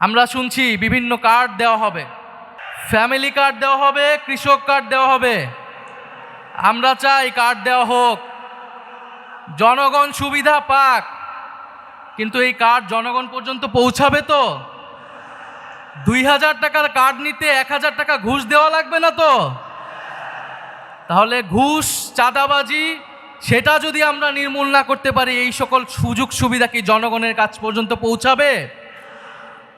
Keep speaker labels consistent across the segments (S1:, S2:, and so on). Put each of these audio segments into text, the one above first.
S1: আমরা শুনছি বিভিন্ন কার্ড দেওয়া হবে। ফ্যামিলি কার্ড দেওয়া হবে, কৃষক কার্ড দেওয়া হবে। আমরা চাই কার্ড দেওয়া হোক। জনগণ সুবিধা পাক। কিন্তু এই কার্ড জনগণ পর্যন্ত পৌঁছাবে তো? দুই হাজার টাকার কার্ড নিতে এক হাজার টাকা ঘুষ দেওয়া লাগবে না তো? তাহলে ঘুষ, চাঁদাবাজি, সেটা যদি আমরা নির্মূল না করতে পারি, এই সকল সুযোগ সুবিধা কি জনগণের কাছ পর্যন্ত পৌঁছাবে?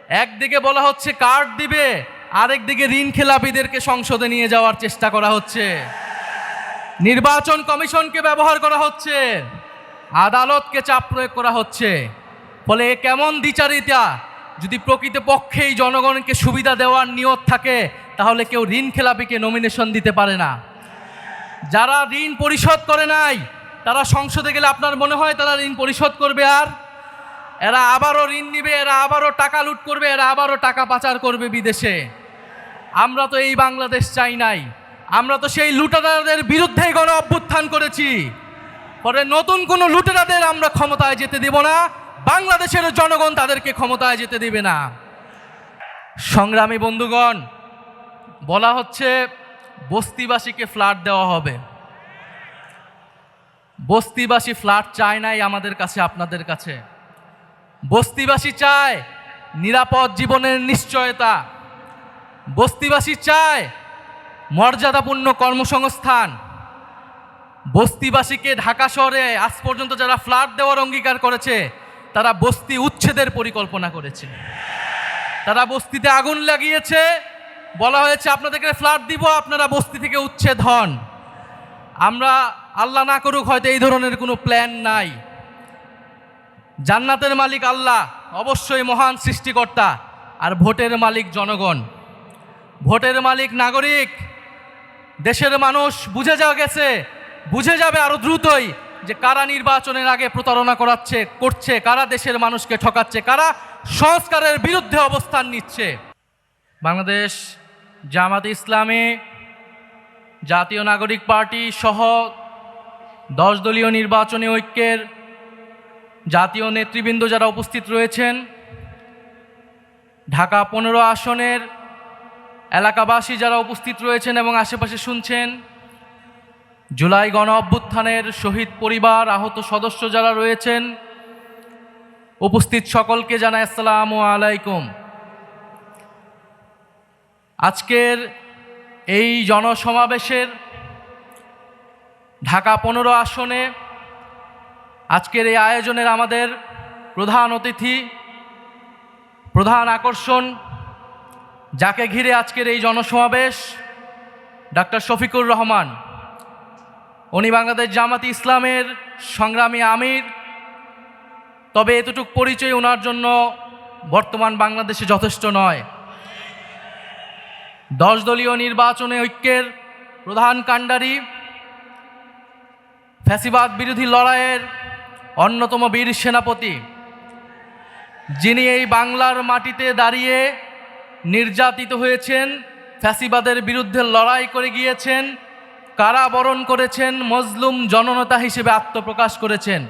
S1: একদিকে বলা হচ্ছে কার্ড দিবে আরেকদিকে ঋণ খেলাপিদেরকে সংসদে নিয়ে যাওয়ার চেষ্টা করা হচ্ছে। নির্বাচন কমিশনকে ব্যবহার করা হচ্ছে, আদালতকে চাপ প্রয়োগ করা হচ্ছে। ফলে এ কেমন দ্বিচারিতা? যদি প্রকৃতপক্ষেই জনগণকে সুবিধা দেওয়ার নিয়ত থাকে, তাহলে কেউ ঋণ খেলাপিকে নমিনেশন দিতে পারে না। যারা ঋণ পরিশোধ করে নাই, তারা সংসদে গেলে আপনার মনে হয় তারা ঋণ পরিশোধ করবে আর? এরা আবারও ঋণ নিবে, এরা আবারও টাকা লুট করবে, এরা আবারও টাকা পাচার করবে বিদেশে। আমরা তো এই বাংলাদেশ চাই নাই। আমরা তো সেই লুটেরাদের বিরুদ্ধেই গণ অভ্যুত্থান করেছি। পরে নতুন কোনো লুটেরাদের আমরা ক্ষমতায় যেতে দেব না। বাংলাদেশের জনগণ তাদেরকে ক্ষমতায় যেতে দেবে না। সংগ্রামী বন্ধুগণ, বলা হচ্ছে বস্তিবাসীকে ফ্ল্যাট দেওয়া হবে। বস্তিবাসী ফ্ল্যাট চায় নাই আমাদের কাছে, আপনাদের কাছে। বস্তিবাসী চায় নিরাপদ জীবনের নিশ্চয়তা। বস্তিবাসী চায় মর্যাদাপূর্ণ কর্মসংস্থান। বস্তিবাসীকে ঢাকা শহরে আজ পর্যন্ত যারা ফ্ল্যাট দেওয়ার অঙ্গীকার করেছে, তারা বস্তি উচ্ছেদের পরিকল্পনা করেছে। তারা বস্তিতে আগুন লাগিয়েছে। বলা হয়েছে, আপনাদেরকে ফ্ল্যাট দিব, আপনারা বস্তি থেকে উচ্ছেদ হন। আমরা, আল্লাহ না করুক, হয়তো এই ধরনের কোনো প্ল্যান নাই। জান্নাতের মালিক আল্লাহ, অবশ্যই মহান সৃষ্টিকর্তা আর ভোটের মালিক জনগণ। ভোটের মালিক নাগরিক, দেশের মানুষ বুঝে যাওয়া গেছে, বুঝে যাবে আরও দ্রুতই যে কারা নির্বাচনের আগে প্রতারণা করাচ্ছে, করছে, কারা দেশের মানুষকে ঠকাচ্ছে, কারা সংস্কারের বিরুদ্ধে অবস্থান নিচ্ছে। বাংলাদেশ, জামাত ইসলামী, জাতীয় নাগরিক পার্টি সহ দশ দলীয় নির্বাচনী ঐক্যের জাতীয় নেতৃবৃন্দ যারা উপস্থিত রয়েছেন, ঢাকা পনেরো আসনের এলাকাবাসী যারা উপস্থিত রয়েছেন এবং আশেপাশে শুনছেন, জুলাই গণ অভ্যুত্থানের শহীদ পরিবার, আহত সদস্য যারা রয়েছেন, উপস্থিত সকলকে জানাই আসসালামু আলাইকুম। আজকের এই জনসমাবেশের ঢাকা পনেরো আসনে আজকের এই আয়োজনের আমাদের প্রধান অতিথি, প্রধান আকর্ষণ, যাকে ঘিরে আজকের এই জনসমাবেশ, ডাক্তার শফিকুর রহমান। উনি বাংলাদেশ জামাতি ইসলামের সংগ্রামী আমির। তবে এতটুক পরিচয় ওনার জন্য বর্তমান বাংলাদেশে যথেষ্ট নয়। দশ দলীয় নির্বাচনে ঐক্যের প্রধান কাণ্ডারি, ফ্যাসিবাদ বিরোধী লড়াইয়ের অন্যতম বীর সেনাপতি, যিনি এই বাংলার মাটিতে দাঁড়িয়ে নির্যাতিত হয়েছেন, ফ্যাসিবাদের বিরুদ্ধে লড়াই করে গিয়েছেন, কারাবরণ করেছেন, মজলুম জননেতা হিসেবে আত্মপ্রকাশ করেছেন।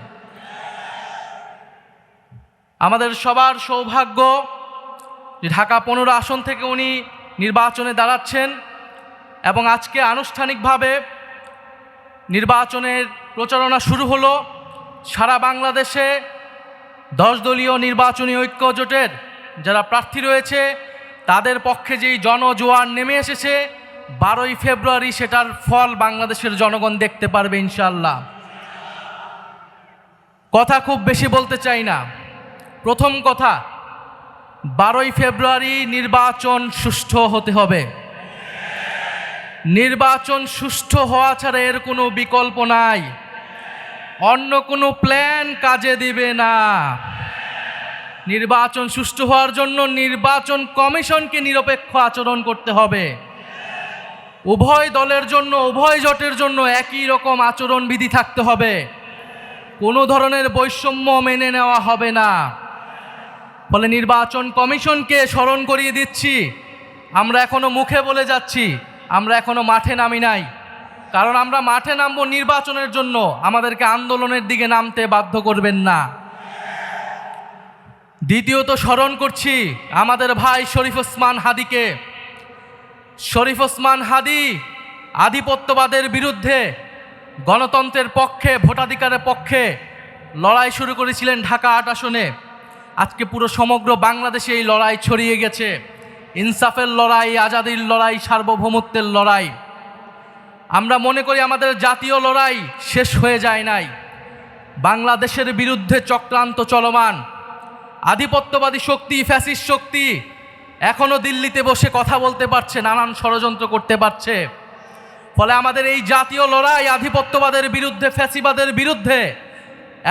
S1: আমাদের সবার সৌভাগ্য ঢাকা পনেরো আসন থেকে উনি নির্বাচনে দাঁড়াচ্ছেন এবং আজকে আনুষ্ঠানিকভাবে নির্বাচনের প্রচারণা শুরু হলো। সারা বাংলাদেশে দশ দলীয় নির্বাচনী ঐক্য জোটের যারা প্রার্থী রয়েছে, তাদের পক্ষে যেই জনজোয়ার নেমে এসেছে, বারোই ফেব্রুয়ারি সেটার ফল বাংলাদেশের জনগণ দেখতে পারবে ইনশাল্লাহ কথা খুব বেশি বলতে চাই না। প্রথম কথা, বারোই ফেব্রুয়ারি নির্বাচন সুষ্ঠু হতে হবে। নির্বাচন সুষ্ঠু হওয়া ছাড়া এর কোনো বিকল্প নাই। অন্য কোনো প্ল্যান কাজে দিবে না। নির্বাচন সুষ্ঠু হওয়ার জন্য নির্বাচন কমিশনকে নিরপেক্ষ আচরণ করতে হবে। উভয় দলের জন্য, উভয় জোটের জন্য একই রকম আচরণবিধি থাকতে হবে। কোনো ধরনের বৈষম্য মেনে নেওয়া হবে না। ফলে নির্বাচন কমিশনকে স্মরণ করিয়ে দিচ্ছি, আমরা এখনও মুখে বলে যাচ্ছি, আমরা এখনও মাঠে নামি নাই। কারণ আমরা মাঠে নামবো নির্বাচনের জন্য। আমাদেরকে আন্দোলনের দিকে নামতে বাধ্য করবেন না। দ্বিতীয়ত স্মরণ করছি আমাদের ভাই শরীফ ওসমান হাদিকে। শরীফ ওসমান হাদি আধিপত্যবাদের বিরুদ্ধে গণতন্ত্রের পক্ষে, ভোটাধিকারের পক্ষে লড়াই শুরু করেছিলেন ঢাকা আট আসনে। আজকে পুরো সমগ্র বাংলাদেশে এই লড়াই ছড়িয়ে গেছে। ইনসাফের লড়াই, আজাদির লড়াই, সার্বভৌমত্বের লড়াই। আমরা মনে করি আমাদের জাতীয় লড়াই শেষ হয়ে যায় নাই। বাংলাদেশের বিরুদ্ধে চক্রান্ত চলমান। আধিপত্যবাদী শক্তি ফ্যাসিস শক্তি এখনও দিল্লিতে বসে কথা বলতে পারছে, নানান ষড়যন্ত্র করতে পারছে। ফলে আমাদের এই জাতীয় লড়াই আধিপত্যবাদের বিরুদ্ধে, ফ্যাসিবাদের বিরুদ্ধে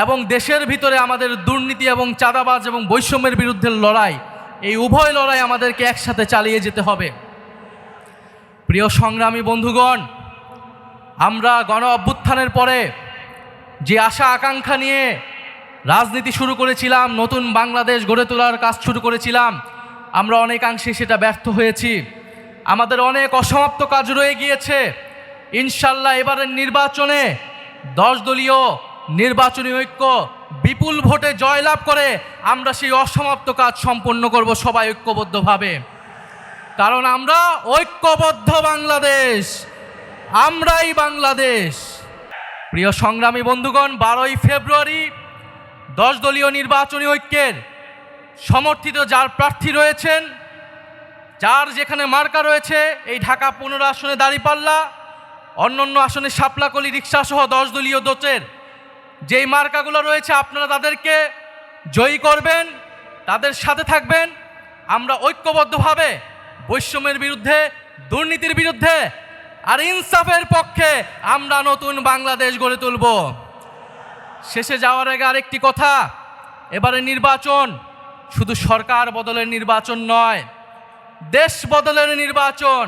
S1: এবং দেশের ভিতরে আমাদের দুর্নীতি এবং চাঁদাবাজ এবং বৈষম্যের বিরুদ্ধে লড়াই, এই উভয় লড়াই আমাদেরকে একসাথে চালিয়ে যেতে হবে। প্রিয় সংগ্রামী বন্ধুগণ আমরা গণ অভ্যুত্থানের পরে যে আশা আকাঙ্ক্ষা নিয়ে রাজনীতি শুরু করেছিলাম, নতুন বাংলাদেশ গড়ে তোলার কাজ শুরু করেছিলাম, আমরা অনেকাংশে সেটা ব্যর্থ হয়েছি। আমাদের অনেক অসমাপ্ত কাজ রয়ে গিয়েছে। ইনশাল্লাহ এবারের নির্বাচনে দশ দলীয় নির্বাচনী ঐক্য বিপুল ভোটে জয়লাভ করে আমরা সেই অসমাপ্ত কাজ সম্পন্ন করব সবাই ঐক্যবদ্ধভাবে। কারণ আমরা ঐক্যবদ্ধ বাংলাদেশ। আমরাই বাংলাদেশ। প্রিয় সংগ্রামী বন্ধুগণ, বারোই ফেব্রুয়ারি দশ দলীয় নির্বাচনী ঐক্যের সমর্থিত যার প্রার্থী রয়েছেন, যার যেখানে মার্কা রয়েছে এই ঢাকা পনেরো আসনে দাঁড়িপাল্লা, অন্যান্য আসনে শাপলাকলি রিক্সা সহ দশ দলীয় দোচের যেই মার্কাগুলো রয়েছে, আপনারা তাদেরকে জয়ী করবেন, তাদের সাথে থাকবেন। আমরা ঐক্যবদ্ধভাবে বৈষম্যের বিরুদ্ধে, দুর্নীতির বিরুদ্ধে আর ইনসাফের পক্ষে আমরা নতুন বাংলাদেশ গড়ে তুলব। শেষে যাওয়ার আগে আরেকটি কথা, এবারে নির্বাচন শুধু সরকার বদলের নির্বাচন নয়, দেশ বদলের নির্বাচন।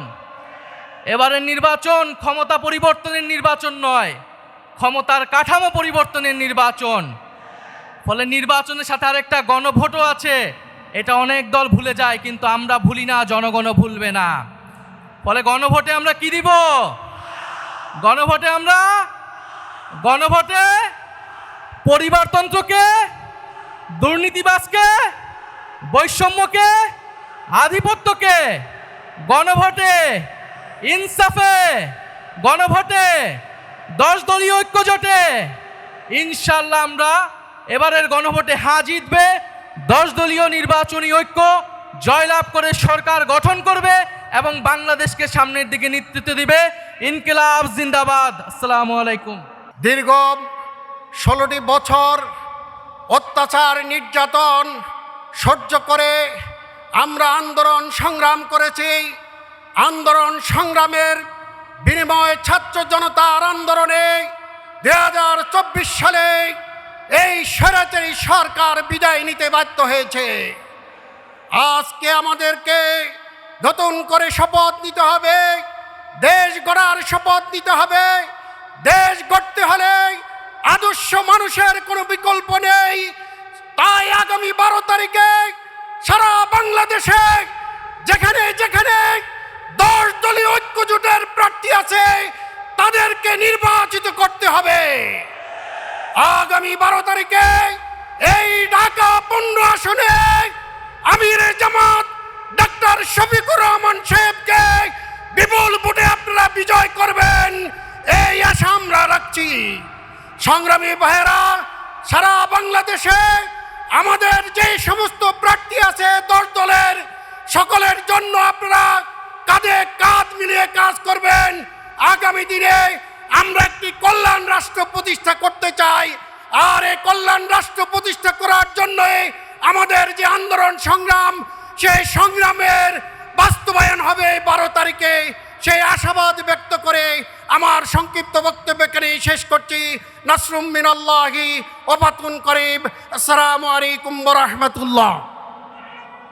S1: এবারের নির্বাচন ক্ষমতা পরিবর্তনের নির্বাচন নয়, ক্ষমতার কাঠামো পরিবর্তনের নির্বাচন। ফলে নির্বাচনের সাথে আরেকটা গণভোটও আছে, এটা অনেক দল ভুলে যায়, কিন্তু আমরা ভুলি না, জনগণও ভুলবে না। ফলে গণভোটে আমরা কি দিব? গণভোটে আমরা গণভোটে পরিবারতন্ত্রকে দুর্নীতিবাসকে বৈষম্যকে, আধিপত্যকে গণভোটে ইনসাফে গণভোটে দশ দলীয় ঐক্য জোটে ইনশাল্লাহ আমরা এবারের গণভোটে হ্যাঁ জিতবে। দশ দলীয় নির্বাচনী ঐক্য জয়লাভ করে সরকার গঠন করবে। এবং বাংলাদেশকে সামনের দিকে নেতৃত্ব দিবে ইনকিলাব জিন্দাবাদ। আসসালামু আলাইকুম।
S2: দীর্ঘ ষোলোটি বছর অত্যাচার, নির্যাতন সহ্য করে আমরা আন্দোলন সংগ্রাম করেছি। আন্দোলন সংগ্রামের বিনিময়ে ছাত্র জনতার আন্দোলনে দু হাজার চব্বিশ সালে এই স্বৈরাচারী সরকার বিদায় নিতে বাধ্য হয়েছে। আজকে আমাদেরকে নতুন করে শপথ নিতে হবে। দেশ গড়ার শপথ নিতে হবে। দেশ গড়তে হলে আদর্শ মানুষের কোনো বিকল্প নেই। তাই আগামী বারো তারিখে সারা বাংলাদেশে যেখানে যেখানে দশ দলীয় ঐক্যজোটের প্রার্থী আছে, তাদেরকে নির্বাচিত করতে হবে। আগামী বারো তারিখে এই ঢাকা পনেরো আসনে আমির জামাত ডাক্তার শফিকুর রহমান সাহেবকে বিপুল ভোটে আপনারা বিজয় করবেন। এই আশা আমরা রাখছি। সংগ্রামী ভাইয়েরা, সারা বাংলাদেশে আমাদের যে সমস্ত প্রার্থী আছে দশ দলের, সকলের জন্য আপনারা কাঁধে কাঁধ মিলিয়ে কাজ করবেন। আগামী দিনে আমরা একটি কল্যাণ রাষ্ট্র প্রতিষ্ঠা করতে চাই। আর এই কল্যাণ রাষ্ট্র প্রতিষ্ঠা করার জন্যই আমাদের যে আন্দোলন সংগ্রাম সেই সংগ্রামের বাস্তবায়ন হবে বারো তারিখে। সেই আশাবাদ ব্যক্ত করে আমার সংক্ষিপ্ত বক্তব্য এখানেই শেষ করছি। নাসরুম মিনাল্লাহি ওবাতুন করিম। আসসালামু আলাইকুম রহমতুল্লাহ।